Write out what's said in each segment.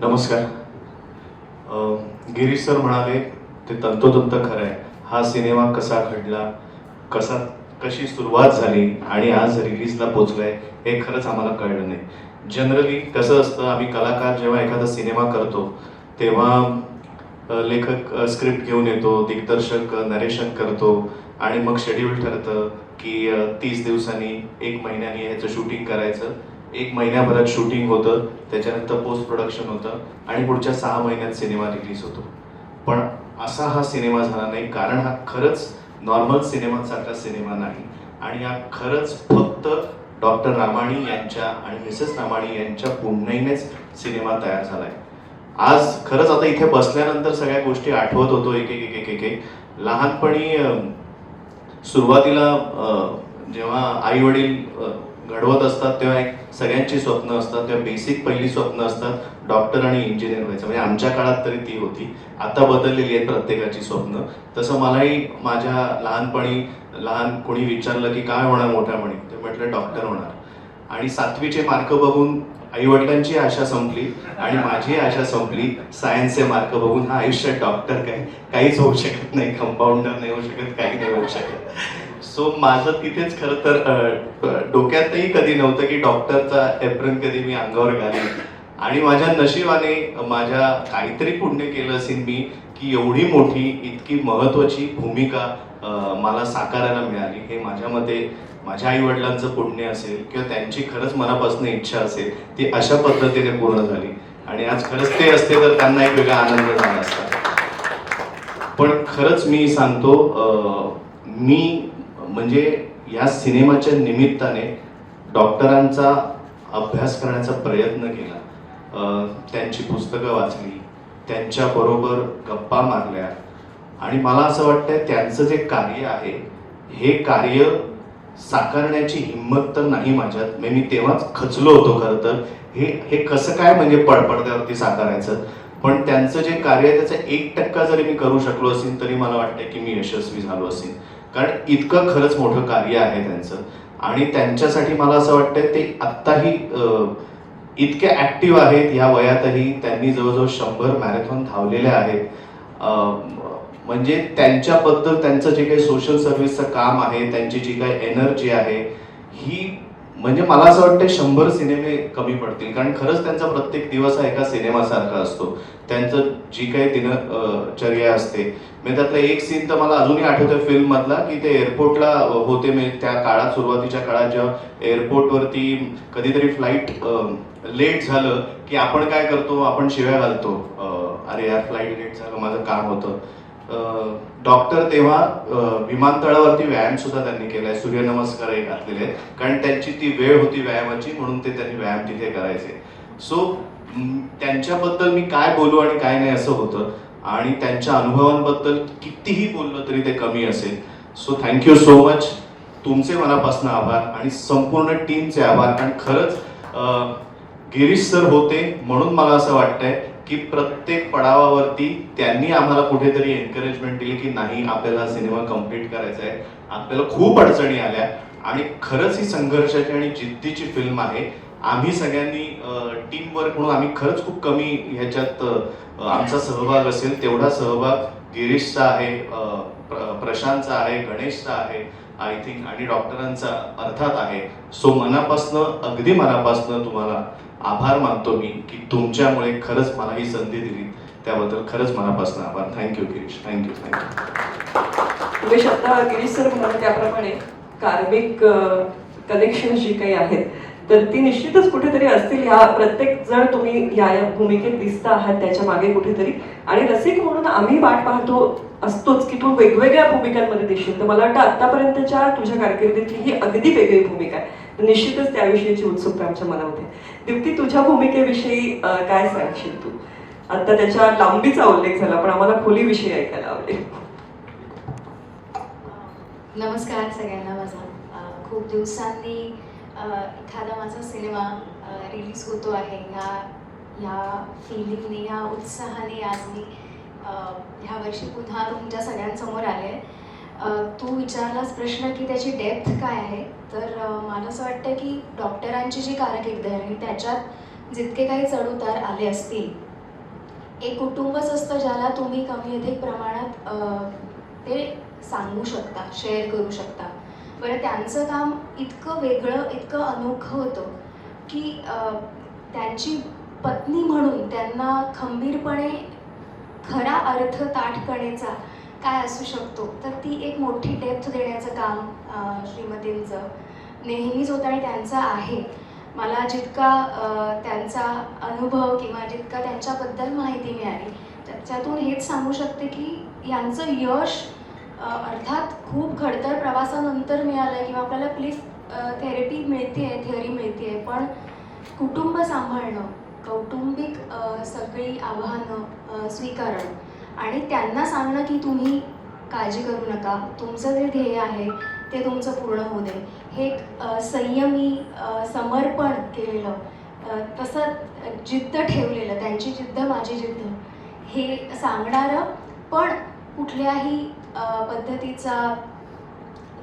नमस्कार. गिरीश सर म्हणाले ते तंतोतंत खरं आहे. हा सिनेमा कसा घडला? कसा कशी सुरुवात झाली? आणि आज रिलीजला पोचलाय हे खरंच आम्हाला कळलं नाही. जनरली कसं असतं आम्ही कलाकार जेव्हा एखादा सिनेमा करतो तेव्हा लेखक स्क्रिप्ट घेऊन येतो दिग्दर्शक नरेशन करतो आणि मग शेड्यूल ठरतं की तीस दिवसांनी एक महिन्यानी ह्याचं शूटिंग करायचं. एक महिन्याभरात शूटिंग होतं त्याच्यानंतर पोस्ट प्रोडक्शन होतं आणि पुढच्या सहा महिन्यात सिनेमा रिलीज होतो. पण असा हा सिनेमा झाला नाही कारण हा खरंच नॉर्मल सिनेमासारखा सिनेमा नाही. आणि हा खरंच फक्त डॉक्टर रामाणी यांच्या आणि मिसेस रामाणी यांच्या पुण्याईनेच सिनेमा तयार झालाय. आज खरंच आता इथे बसल्यानंतर सगळ्या गोष्टी आठवत होतो एक एक एक एक एक लहानपणी सुरुवातीला जेव्हा आई वडील घडवत असतात तेव्हा एक सगळ्यांची स्वप्न असतात तेव्हा बेसिक पहिली स्वप्न असतात डॉक्टर आणि इंजिनियर व्हायचं. म्हणजे आमच्या काळात तरी ती होती. आता बदललेली आहेत प्रत्येकाची स्वप्न. तसं मलाही माझ्या लहानपणी लहान कोणी विचारलं की काय होणार मोठ्या म्हणे ते म्हटलं डॉक्टर होणार. आणि सातवीचे मार्क बघून आई वडिलांची आशा संपली आणि माझी आशा संपली सायन्सचे मार्क बघून हा आयुष्यात डॉक्टर काय काहीच होऊ शकत नाही कंपाऊंडर नाही होऊ शकत काही नाही होऊ शकत. सो माझं तिथेच खरं तर डोक्यातही कधी नव्हतं की डॉक्टरचा एप्रन कधी मी अंगावर घालीन. आणि माझ्या नशिबाने माझ्या काहीतरी पुण्य केलं असेल मी की एवढी मोठी इतकी महत्वाची भूमिका मला साकारायला मिळाली. हे माझ्या मते माझ्या आई वडिलांचं पुण्य असेल किंवा त्यांची खरंच मनापासून इच्छा असेल ती अशा पद्धतीने पूर्ण झाली. आणि आज खरंच ते असते तर त्यांना एक वेगळा आनंद झाला असता. पण खरंच मी सांगतो मी म्हणजे या सिनेमाच्या निमित्ताने डॉक्टरांचा अभ्यास करण्याचा प्रयत्न केला. त्यांची पुस्तकं वाचली त्यांच्याबरोबर गप्पा मारल्या. आणि मला असं वाटतं त्यांचं जे कार्य आहे हे कार्य साकारण्याची हिंमत तर नाही माझ्यात. मी मी तेव्हाच खचलो होतो खरं तर. हे हे कसं काय म्हणजे पडपडद्यावरती साकारायचं? पण त्यांचं जे कार्य आहे त्याचा एक टक्का जरी मी करू शकलो असेल तरी मला वाटतं की मी यशस्वी झालो असेल कारण इतकं खरंच मोठं कार्य आहे त्यांचं. आणि त्यांच्यासाठी मला असं वाटतं ते आत्ताही इतके ऍक्टिव्ह आहेत या वयातही त्यांनी जवळजवळ शंभर मॅरेथॉन धावलेल्या आहेत. म्हणजे त्यांच्याबद्दल त्यांचं जे काही सोशल सर्व्हिसचं काम आहे त्यांची जी काही एनर्जी आहे ही म्हणजे मला असं वाटतं शंभर सिनेमे कमी पडतील. कारण खरंच त्यांचा प्रत्येक दिवस हा एका सिनेमासारखा असतो. त्यांचं जी काही दिनचर्या असते. म्हणजे त्यातला एक सीन तर मला अजूनही आठवतोय फिल्म मधला की ते एअरपोर्टला होते मी त्या काळात सुरुवातीच्या काळात जेव्हा एअरपोर्टवरती कधीतरी फ्लाईट लेट झालं की आपण काय करतो आपण शिव्या घालतो. अरे यार फ्लाईट लेट झालं माझं काम होतं. डॉक्टर तेव्हा विमानतळावरती व्यायाम सुद्धा त्यांनी केलाय. सूर्यनमस्कारही घातलेले आहेत. कारण त्यांची ती वेळ होती व्यायामाची म्हणून ते त्यांनी व्यायाम तिथे करायचे. सो त्यांच्याबद्दल मी काय बोलू आणि काय नाही असं होतं. आणि त्यांच्या अनुभवांबद्दल कितीही बोललं तरी ते कमी असेल. सो थँक्यू सो मच तुमचे मनापासून आभार आणि संपूर्ण टीमचे आभार. कारण खरंच गिरीश सर होते म्हणून मला असं वाटतंय की प्रत्येक पडावावरती त्यांनी आम्हाला कुठेतरी एनकरेजमेंट दिली की नाही आपल्याला सिनेमा कंप्लीट करायचा आहे. आपल्याला खूप अडचणी आल्या. आणि खरंच ही संघर्षाची आणि जिद्दीची फिल्म आहे. आम्ही सगळ्यांनी टीम वर्क म्हणून आम्ही खरंच खूप कमी ह्याच्यात आमचा सहभाग असेल. तेवढा सहभाग गिरीशचा आहे प्रशांतचा आहे गणेशचा आहे आय थिंक आणि डॉक्टरांचा अर्थात आहे. सो मनापासनं अगदी मनापासनं तुम्हाला आभार मानतो मी की तुमच्यामुळे खरंच मला ही संधी दिली. त्याबद्दल खरंच मनापासून आभार. Thank you Girish thank you thank you Umesh आता गिरीश सर म्हणाल त्याप्रमाणे कार्मिक कनेक्शन जी काही आहेत तर ती निश्चितच कुठेतरी असतील. ह्या प्रत्येक जण तुम्ही या या भूमिकेत दिसता आहात त्याच्यामागे कुठेतरी. आणि रसिक म्हणून आम्ही वाट पाहतो असतोच की तू वेगवेगळ्या भूमिकांमध्ये दिसशील. तर मला वाटतं आतापर्यंतच्या तुझ्या कारकिर्दीतली ही अगदी वेगळी भूमिका आहे. निश्चितच त्याविषयीची उत्सुकता आमच्या मनामध्ये दीप्ती तुझ्या भूमिकेविषयी काय सांगशील तू? आता त्याच्या लांबीचा उल्लेख झाला पण आम्हाला खोलीविषयी ऐकायला आवडेल. नमस्कार सगळ्यांना माझा. खूप दिवसांनी एखादा माझा सिनेमा रिलीज होतो आहे. ह्या ह्या फिलिंगने ह्या उत्साहाने आज मी ह्या वर्षी पुन्हा तुमच्या सगळ्यांसमोर आले तू विचारलास प्रश्न की त्याची डेप्थ काय आहे? तर मला असं वाटतं की डॉक्टरांची जी कारकीर्द आहे आणि त्याच्यात जितके काही चढउतार आले असतील एक कुटुंबच असतं ज्याला तुम्ही कमी अधिक प्रमाणात ते सांगू शकता शेअर करू शकता. बरं त्यांचं काम इतकं वेगळं इतकं अनोखं होतं की त्यांची पत्नी म्हणून त्यांना खंबीरपणे खरा अर्थ ताठपणेचा काय असू शकतो? तर ती एक मोठी डेप्थ देण्याचं काम श्रीमतींचं. नेहमीच होतं आणि त्यांचं आहे. मला जितका त्यांचा अनुभव किंवा जितका त्यांच्याबद्दल माहिती मिळाली त्याच्यातून हेच सांगू शकते की यांचं यश अर्थात खूप खडतर प्रवासानंतर मिळालं किंवा आपल्याला प्लीज थेरपी मिळते आहे थेअरी मिळते आहे पण कुटुंब सांभाळणं कौटुंबिक सगळी आव्हानं स्वीकारणं आणि त्यांना सांगणं की तुम्ही काळजी करू नका तुमचं जे ध्येय आहे ते तुमचं पूर्ण होऊ दे. हे एक संयमी समर्पण केलेलं तसं जिद्द ठेवलेलं त्यांची जिद्द माझी जिद्द हे सांगणारं पण कुठल्याही पद्धतीचा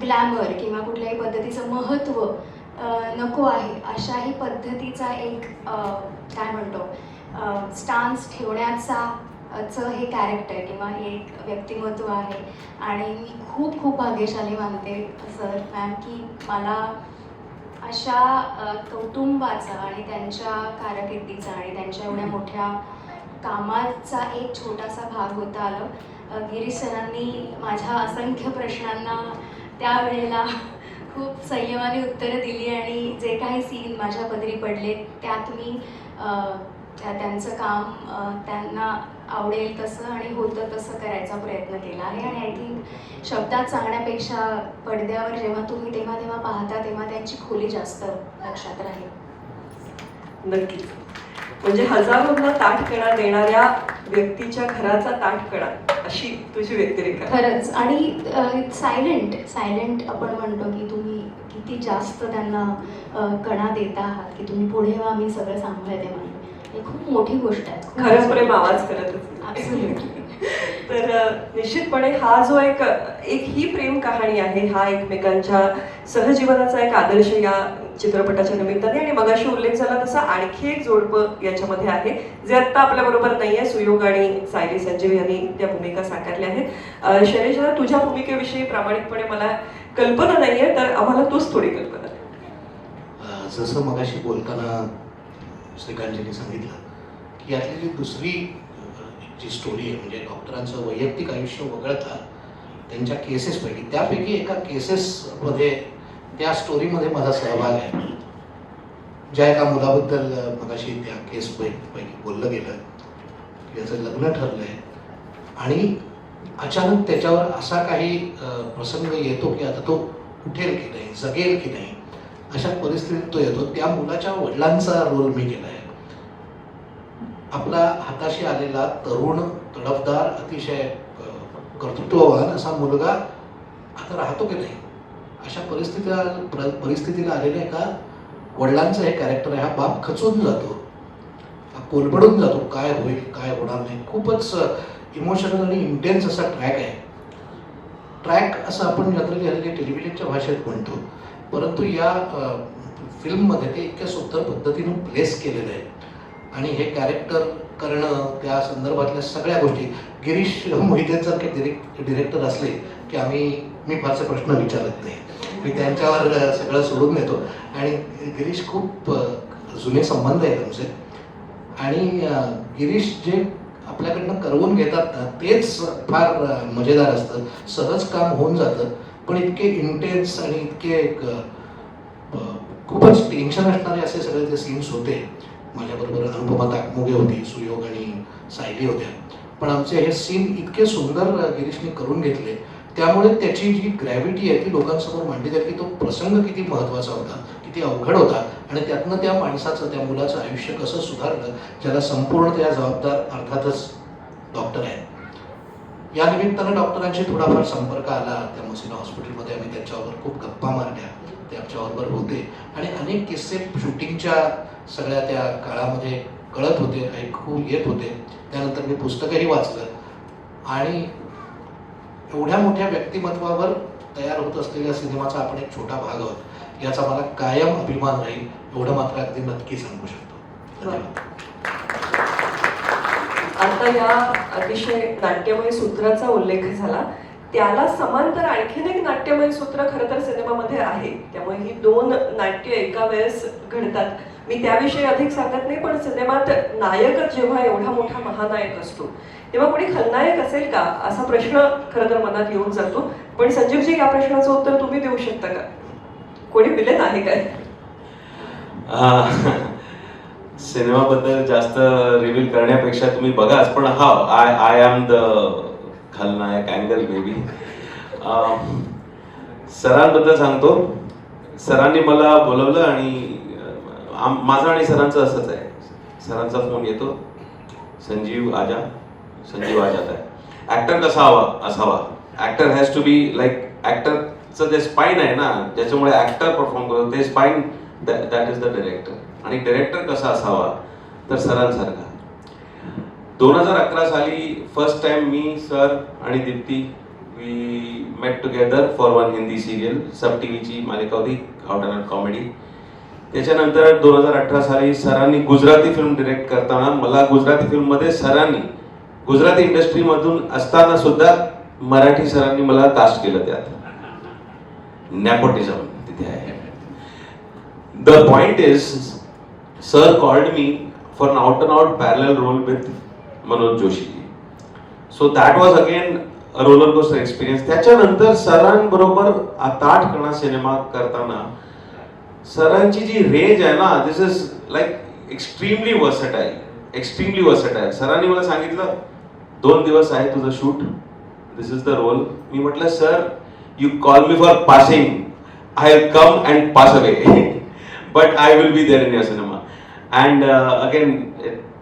ग्लॅमर किंवा कुठल्याही पद्धतीचं महत्त्व नको आहे अशाही पद्धतीचा एक काय म्हणतो स्टान्स ठेवण्याचा चं हे कॅरेक्टर किंवा हे एक व्यक्तिमत्व आहे. आणि मी खूप खूप भाग्यशाली मानते सर मॅम की मला अशा कौटुंबाचा आणि त्यांच्या कारकिर्दीचा आणि त्यांच्या एवढ्या मोठ्या कामाचा एक छोटासा भाग होता आलं. गिरीश सरांनी माझ्या असंख्य प्रश्नांना त्यावेळेला खूप संयमाने उत्तरं दिली आणि जे काही सीन माझ्या पदरी पडले त्यात मी त्यांचं काम त्यांना आवडेल तसं आणि होतं तसं करायचा प्रयत्न केला आहे. आणि आय थिंक शब्दात सांगण्यापेक्षा पडद्यावर जेव्हा तुम्ही तेव्हा तेव्हा पाहता तेव्हा त्यांची खोली जास्त लक्षात राहील. नक्की म्हणजे हजारोंना ताठकणा देणाऱ्या व्यक्तीच्या घराचा ताठकणा अशी तुझी व्यक्तिरेखा. खरंच. आणि सायलेंट सायलेंट आपण म्हणतो की तुम्ही किती जास्त त्यांना कणा देता आहात की तुम्ही पुढे मी सगळं सांभाळते म्हणून. ही खूप मोठी गोष्ट आहे. खूप खरं प्रेम आवाज करत. तर निश्चितपणे हा जो एक एक ही प्रेम कहाणी आहे हा एकमेकांच्या सहजीवनाचा एक आदर्श या चित्रपटाच्या निमित्ताने आणि मगाशी उल्लेख झाला तसा आणखी एक जोडपं याच्यामध्ये आहे जे आत्ता आपल्या बरोबर नाहीये सुयोग आणि सायली संजीव यांनी त्या भूमिका साकारल्या आहेत. अ, शैलेश दादा, तुझ्या भूमिकेविषयी प्रामाणिकपणे मला कल्पना नाहीये तर आम्हाला तूच थोडी कल्पना. जसं मगाशी बोलताना श्रीकांतजींनी सांगितलं की यातली जी दुसरी जी स्टोरी आहे म्हणजे डॉक्टरांचं वैयक्तिक आयुष्य वगळता त्यांच्या केसेसपैकी त्यापैकी एका केसेसमध्ये त्या स्टोरीमध्ये माझा सहभाग आहे. ज्या एका मुलाबद्दल मगाशी त्या केस पैकी बोललं गेलं की याचं लग्न ठरलंय आणि अचानक त्याच्यावर असा काही प्रसंग येतो की आता तो उठेल की नाही जगेल की नाही अशा परिस्थितीत तो येतो. त्या मुलाच्या वडिलांचा रोल मी केला आहे आपला हाताशी आलेला तरुण तडफदार अतिशय कर्तृत्ववान असा मुलगा आता राहतो की नाही? अशा परिस्थितीला प्र- परिस्थितीला आलेल्या एका वडिलांचं हे कॅरेक्टर आहे. हा बाप खचून जातो. हा कोलबडून जातो. काय होईल काय होणार नाही. खूपच इमोशनल आणि इंटेन्स असा ट्रॅक आहे. ट्रॅक असं आपण जनरली हल्ली टेलिव्हिजनच्या भाषेत म्हणतो. परंतु या फिल्ममध्ये ते इतक्या सुंदर पद्धतीने प्लेस केलेलं आहे. आणि हे कॅरेक्टर करणं त्या संदर्भातल्या सगळ्या गोष्टी गिरीश मोहितेसारखे डिरेक्ट डिरेक्टर असले की आम्ही मी फारसे प्रश्न विचारत नाही. मी त्यांच्यावर सगळं सोडून देतो. आणि गिरीश खूप जुने संबंध आहेत आमचे आणि गिरीश जे आपल्याकडनं करवून घेतात ना तेच फार मजेदार असतं. सहज काम होऊन जातं. पण इतके इंटेन्स आणि इतके एक खूपच टेन्शन असणारे असे सगळे ते सीन्स होते माझ्याबरोबर अनुपमा ताकमोगे होती सुयोग आणि सायली होत्या. पण आमचे हे सीन इतके सुंदर गिरीशने करून घेतले त्यामुळे त्याची जी ग्रॅव्हिटी आहे ती लोकांसमोर मांडली जाईल की तो प्रसंग किती महत्त्वाचा होता किती अवघड होता आणि त्यातनं त्या माणसाचं त्या मुलाचं आयुष्य कसं सुधारलं ज्याला संपूर्ण त्या जबाबदार अर्थातच डॉक्टर आहेत या निमित्तानं डॉक्टरांशी थोडाफार संपर्क आला. त्या मुसिना हॉस्पिटलमध्ये आम्ही त्यांच्यावर खूप गप्पा मारल्या. ते आमच्याबरोबर होते. आणि अनेक किस्से शूटिंगच्या सगळ्या त्या काळामध्ये कळत होते ऐकू येत होते. त्यानंतर मी पुस्तकही वाचलं. आणि एवढ्या मोठ्या व्यक्तिमत्वावर तयार होत असलेल्या सिनेमाचा आपण एक छोटा भाग आहोत. याचा मला कायम अभिमान राहील. एवढं मात्र अगदी नक्की सांगू शकतो. धन्यवाद. आता या अतिशय नाट्यमय सूत्राचा उल्लेख झाला. त्याला समांतर आणखीन एक नाट्यमय सूत्र खरं तर सिनेमामध्ये आहे. त्यामुळे ही दोन नाट्य एका वेळेस घडतात. मी त्याविषयी अधिक सांगत नाही पण सिनेमात नायकच जेव्हा एवढा मोठा महानायक असतो तेव्हा कोणी खलनायक असेल का? असा प्रश्न खरं तर मनात येऊन जातो. पण संजीवजी या प्रश्नाचं उत्तर तुम्ही देऊ शकता का? कोणी विलेन आहे काय? सिनेमाबद्दल जास्त रिव्हील करण्यापेक्षा तुम्ही बघाच पण हा आय आय एम द खलनायक अँगल बेबी सरांबद्दल सांगतो. सरांनी मला बोलवलं आणि माझं आणि सरांचं असंच आहे. सरांचा फोन येतो. संजीव आजा. संजीव आजात आहे. ऍक्टर कसा हवा असावा. Actor has to be like ऍक्टरचं जे स्पाईन आहे ना ज्याच्यामुळे ऍक्टर परफॉर्म करतो ते spine that is the director आणि डिरेक्टर कसा असावा तर सरांसारखा. दोन हजार अकरा साली फर्स्ट टाइम मी सर आणि Deepti we met together for one Hindi serial SAB टीव्हीची मालिका होती आउट कॉमेडी त्याच्यानंतर दोन हजार अठरा साली सरांनी गुजराती फिल्म डिरेक्ट करताना मला गुजराती फिल्ममध्ये सरांनी गुजराती इंडस्ट्रीमधून असताना सुद्धा मराठी सरांनी मला कास्ट केलं त्यात. नॅपोटिझम तिथे आहे. The point is sir called me for an out and out parallel role with Manoj Joshi so that was again roller coaster experience त्याच्यानंतर सरांबरोबर आता आठ कणा सिनेमा करताना सरांची जी रेंज आहे ना this is like extremely versatile extremely versatile सरांनी मला सांगितलं दोन दिवस आहे तुझं shoot this is the role मी म्हटलं sir you call me for passing I come and pass away but I will be there in your cinema and uh, again,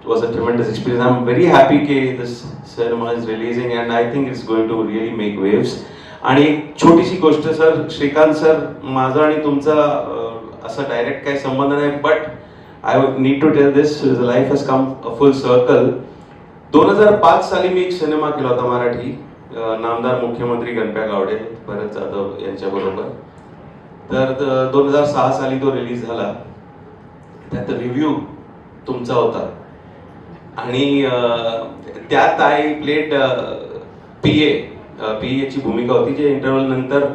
was a a tremendous experience. I'm very happy that this cinema is releasing and I think it's going to really make waves आणि एक छोटीशी गोष्ट sir Shrikant sir माझा आणि तुमचा असा direct काही संबंध नाही but I need to tell this life has come full circle दोन हजार पाच साली मी एक सिनेमा केला होता मराठी नामदार मुख्यमंत्री गणप्या गावडे भरत जाधव यांच्याबरोबर. तर दोन हजार सहा साली तो रिलीज झाला. त्यात रिव्ह्यू तुमचा होता. आणि त्यात I played P A P एची भूमिका होती जे इंटरव्हल नंतर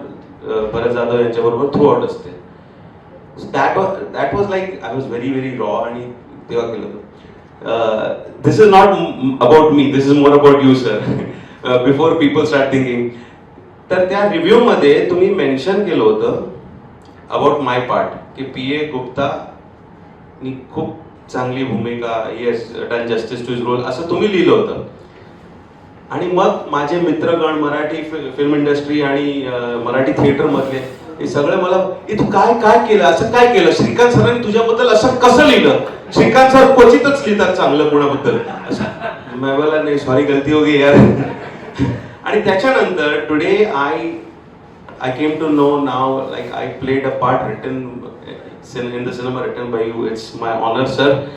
भरत जाधव यांच्या बरोबर थ्रू आउट असते that was that was like I was very very raw आणि तेव्हा केलं होतं. This is not about me this is more about you sir before people start thinking तर त्या रिव्ह्यू मध्ये तुम्ही मेन्शन केलं होतं अबाउट माय पार्ट की पी ए गुप्ता खूप चांगली भूमिका yes done justice to his role असं तुम्ही लिहिलं होतं. आणि मग माझे मित्रगण मराठी फिल्म इंडस्ट्री आणि मराठी थिएटर मधले हे सगळे मला "ए, तू काय काय केलं? असं काय केलं? श्रीकांत सरांनी तुझ्याबद्दल असं कसं लिहिलं? श्रीकांत सर क्वचितच लिहितात चांगलं कोणाबद्दल. असं. बोला नाही सॉरी गलती हो गई यार. आणि त्याच्यानंतर today I I came to know now like I played a part written in the cinema written by you. It's my honor, sir.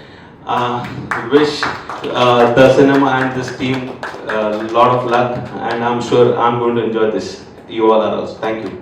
Uh, wish uh, the cinema and this team a lot of luck, and I'm sure I'm going to enjoy this. You all are also. Thank you.